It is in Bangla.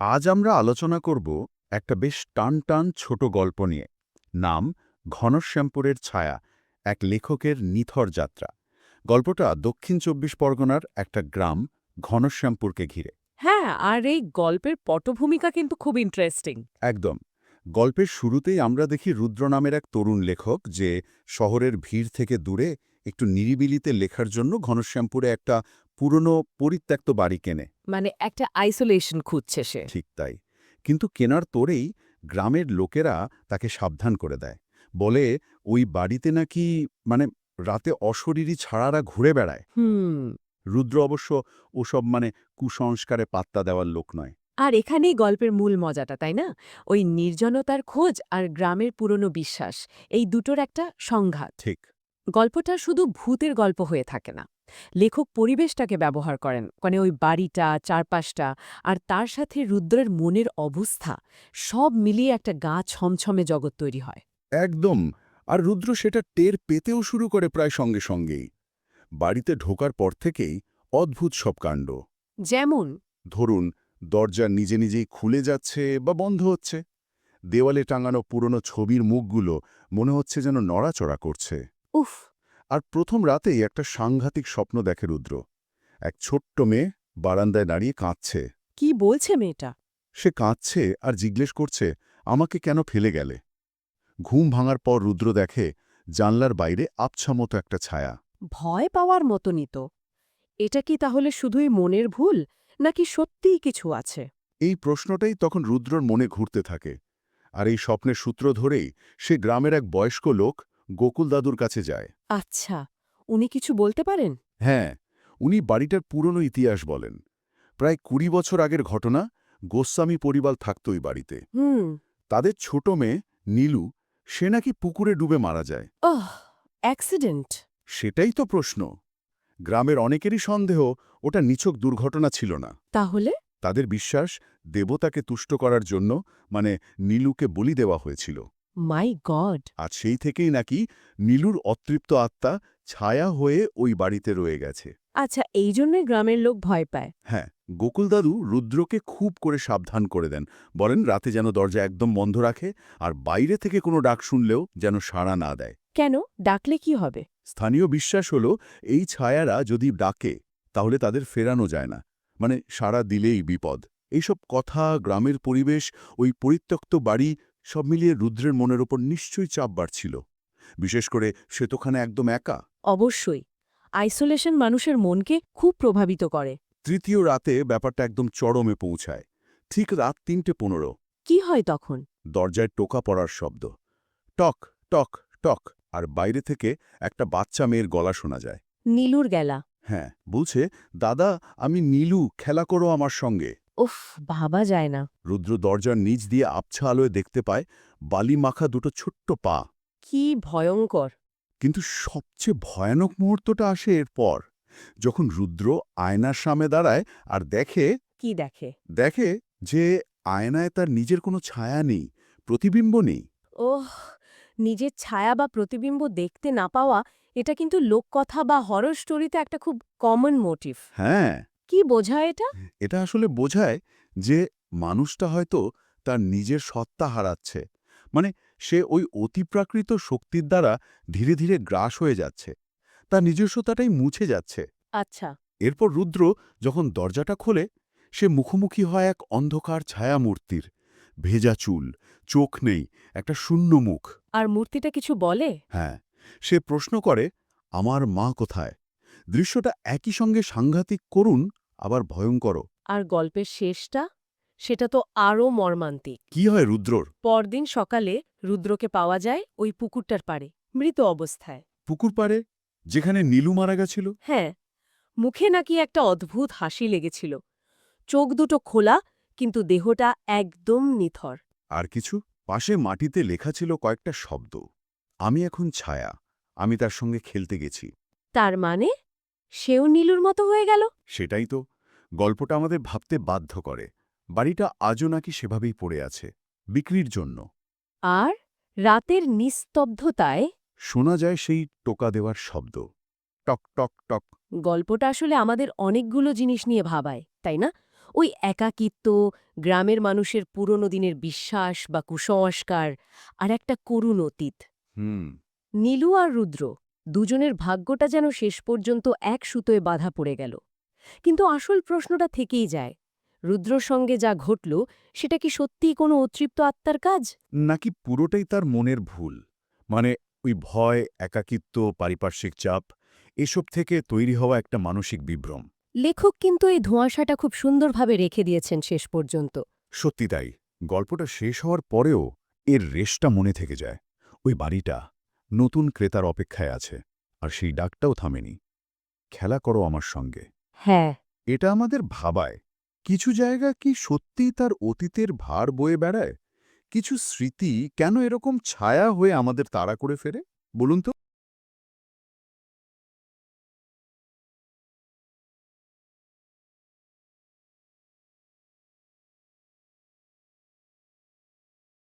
আজ আমরা আলোচনা করব একটা বেশ টান টান ছোট গল্প নিয়ে। নাম ঘনশ্যামপুরের ছায়া এক লেখকের নিথর যাত্রা। গল্পটা দক্ষিণ চব্বিশ পরগনার একটা গ্রাম ঘনশ্যামপুরকে ঘিরে। হ্যাঁ আর এই গল্পের পটভূমিকা কিন্তু খুব ইন্টারেস্টিং একদম। গল্পের শুরুতেই আমরা দেখি রুদ্র নামের এক তরুণ লেখক যে শহরের ভিড় থেকে দূরে একটু নিরিবিলিতে লেখার জন্য ঘনশ্যামপুরে একটা পুরনো পরিত্যক্ত বাড়ি কেনে। মানে একটা আইসোলেশন খুঁজছে সে। ঠিক তাই। কিন্তু কেনার তোরেই গ্রামের লোকেরা তাকে সাবধান করে দেয়। বলে ওই বাড়িতে নাকি মানে রাতে অশরীরী ছাড়ারা ঘুরে বেড়ায়। হুম। রুদ্র অবশ্য ওসব মানে কুসংস্কারে পাত্তা দেওয়ার লোক নয়। আর এখানেই গল্পের মূল মজাটা তাই না? ওই নির্জনতার খোঁজ আর গ্রামের পুরনো বিশ্বাস এই দুটোর একটা সংঘাত। ঠিক। গল্পটা শুধু ভূতের গল্প হয়ে থাকে না। লেখক পরিবেশটাকে ব্যবহার করেন। মানে ওই বাড়িটা চারপাশটা আর তার সাথে রুদ্রের মনের অবস্থা সব মিলিয়ে একটা গা ছমছমে জগৎ তৈরি হয়। একদম। আর রুদ্র সেটা টের পেতেও শুরু করে প্রায় সঙ্গে সঙ্গেই। বাড়িতে ঢোকার পর থেকেই অদ্ভুত সব কাণ্ড। যেমন? ধরুন দরজা নিজে নিজেই খুলে যাচ্ছে বা বন্ধ হচ্ছে। দেওয়ালে টাঙানো পুরনো ছবির মুখগুলো মনে হচ্ছে যেন নড়াচড়া করছে। উফ! আর প্রথম রাতেই একটা সাংঘাতিক স্বপ্ন দেখে রুদ্র। এক ছোট্ট মেয়ে বারান্দায় দাঁড়িয়ে কাঁদছে। কি বলছে মেয়েটা? সে কাঁদছে আর জিজ্ঞেস করছে আমাকে কেন ফেলে গেলে? ঘুম ভাঙার পর রুদ্র দেখে জানলার বাইরে আবছা মতো একটা ছায়া। ভয় পাওয়ার মতনই তো। এটা কি তাহলে শুধুই মনের ভুল নাকি সত্যিই কিছু আছে? এই প্রশ্নটাই তখন রুদ্রর মনে ঘুরতে থাকে। আর এই স্বপ্নের সূত্র ধরেই সে গ্রামের এক বয়স্ক লোক গোকুল দাদুর কাছে যায়। আচ্ছা উনি কিছু বলতে পারেন? হ্যাঁ উনি বাড়িটার পুরনো ইতিহাস বলেন। প্রায় কুড়ি বছর আগের ঘটনা গোস্বামী পরিবার থাকত ওই বাড়িতে। হুম। তাদের ছোট মেয়ে নীলু সে নাকি পুকুরে ডুবে মারা যায়। Oh accident. সেটাই তো প্রশ্ন। গ্রামের অনেকেরই সন্দেহ ওটা নিছক দুর্ঘটনা ছিল না। তাহলে? তাদের বিশ্বাস দেবতাকে তুষ্ট করার জন্য মানে নীলুকে বলি দেওয়া হয়েছিল। মাই গড! আর সেই থেকেই নাকি নীলুর অতৃপ্ত আত্মা ছায়া হয়ে ওই বাড়িতে রয়ে গেছে। আচ্ছা এই জন্যই গ্রামের লোক ভয় পায়। হ্যাঁ গোকুল দাদু রুদ্রকে খুব করে সাবধান করে দেন। বলেন রাতে যেন দরজা একদম বন্ধ রাখে আর বাইরে থেকে কোনো ডাক শুনলেও যেন সাড়া না দেয়। কেন? ডাকলে কি হবে? স্থানীয় বিশ্বাস হল এই ছায়ারা যদি ডাকে তাহলে তাদের ফেরানো যায় না। মানে সাড়া দিলেই বিপদ। এইসব কথা গ্রামের পরিবেশ ওই পরিত্যক্ত বাড়ি সব মিলিয়ে রুদ্রের মনের ওপর নিশ্চয়ই চাপ বাড়ছিল। বিশেষ করে সে তোখানে একদম একা। অবশ্যই আইসোলেশন মানুষের মনকে খুব প্রভাবিত করে। তৃতীয় রাতে ব্যাপারটা একদম চরমে পৌঁছায়। ঠিক রাত তিনটে পনেরো। কি হয় তখন? দরজায় টোকা পড়ার শব্দ। টক টক টক আর বাইরে থেকে একটা বাচ্চা মেয়ের গলা শোনা যায়। নীলুর গেলা। হ্যাঁ বলছে দাদা আমি নীলু খেলা করো আমার সঙ্গে। উফ ভাবা যায় না। রুদ্র দরজার নিচ দিয়ে আবছা আলোয় দেখতে পায় বালি মাখা দুটো ছোট্ট পা। কি ভয়ঙ্কর। কিন্তু সবচেয়ে ভয়ানক মুহূর্তটা আসে এরপর যখন রুদ্র আয়নার সামনে দাঁড়ায় আর দেখে কি দেখে? দেখে যে আয়নায় তার নিজের কোনো ছায়া নেই প্রতিবিম্ব নেই। ওহ নিজের ছায়া বা প্রতিবিম্ব দেখতে না পাওয়া এটা কিন্তু লোককথা বা হরর স্টোরিতে একটা খুব কমন মোটিভ হ্যাঁ। কি বোঝায় এটা? এটা আসলে বোঝায় যে মানুষটা হয়তো তার নিজের সত্তা হারাচ্ছে। মানে সে ওই অতিপ্রাকৃত শক্তির দ্বারা ধীরে ধীরে গ্রাস হয়ে যাচ্ছে। তার নিজস্বতাটাই মুছে যাচ্ছে। আচ্ছা। এরপর রুদ্র যখন দরজাটা খোলে সে মুখোমুখি হয় এক অন্ধকার ছায়ামূর্তির। ভেজা চুল চোখ নেই একটা শূন্য মুখ। আর মূর্তিটা কিছু বলে? হ্যাঁ সে প্রশ্ন করে আমার মা কোথায়? দৃশ্যটা একই সঙ্গে সাংঘাতিক করুন আবার ভয়ঙ্কর আর গল্পের শেষটা? সেটা তো আরও মর্মান্তিক। কি হয় রুদ্রর? পরদিন সকালে রুদ্রকে পাওয়া যায় ওই পুকুরটার পাড়ে মৃত অবস্থায়। পুকুর পাড়ে? যেখানে নীলু মারা গেছিল? হ্যাঁ মুখে নাকি একটা অদ্ভুত হাসি লেগেছিল। চোখ দুটো খোলা কিন্তু দেহটা একদম নিথর। আর কিছু? পাশে মাটিতে লেখা ছিল কয়েকটা শব্দ। আমি এখন ছায়া আমি তার সঙ্গে খেলতে গেছি। তার মানে? সেও নীলুর মতো হয়ে গেল? সেটাই তো। গল্পটা আমাদের ভাবতে বাধ্য করে। বাড়িটা আজও নাকি সেভাবেই পড়ে আছে বিক্রির জন্য। আর রাতের নিস্তব্ধতায়? শোনা যায় সেই টোকা দেওয়ার শব্দ। টক টক টক। গল্পটা আসলে আমাদের অনেকগুলো জিনিস নিয়ে ভাবায় তাই না? ওই একাকিত্ব গ্রামের মানুষের পুরনো দিনের বিশ্বাস বা কুসংস্কার আর একটা করুণ অতীত। হুম। নীলু আর রুদ্র দুজনের ভাগ্যটা যেন শেষ পর্যন্ত এক সুতোয় বাধা পড়ে গেল। কিন্তু আসল প্রশ্নটা থেকেই যায় রুদ্রর সঙ্গে যা ঘটল সেটা কি সত্যিই কোনো অতৃপ্ত আত্মার কাজ? নাকি পুরোটাই তার মনের ভুল? মানে ওই ভয় একাকিত্ব পারিপার্শ্বিক চাপ এসব থেকে তৈরি হওয়া একটা মানসিক বিভ্রম। লেখক কিন্তু এই ধোঁয়াশাটা খুব সুন্দরভাবে রেখে দিয়েছেন শেষ পর্যন্ত। সত্যি তাই গল্পটা শেষ হওয়ার পরেও এর রেশটা মনে থেকে যায় ওই বাড়িটা। নতুন ক্রেতার অপেক্ষায় আছে আর সেই ডাকটাও থামেনি। খেলা করো আমার সঙ্গে। হ্যাঁ। এটা আমাদের ভাবায়। কিছু জায়গা কি সত্যিই তার অতীতের ভার বয়ে বেড়ায়? কিছু স্মৃতি কেন এরকম ছায়া হয়ে আমাদের তাড়া করে ফেরে? বলুন তো।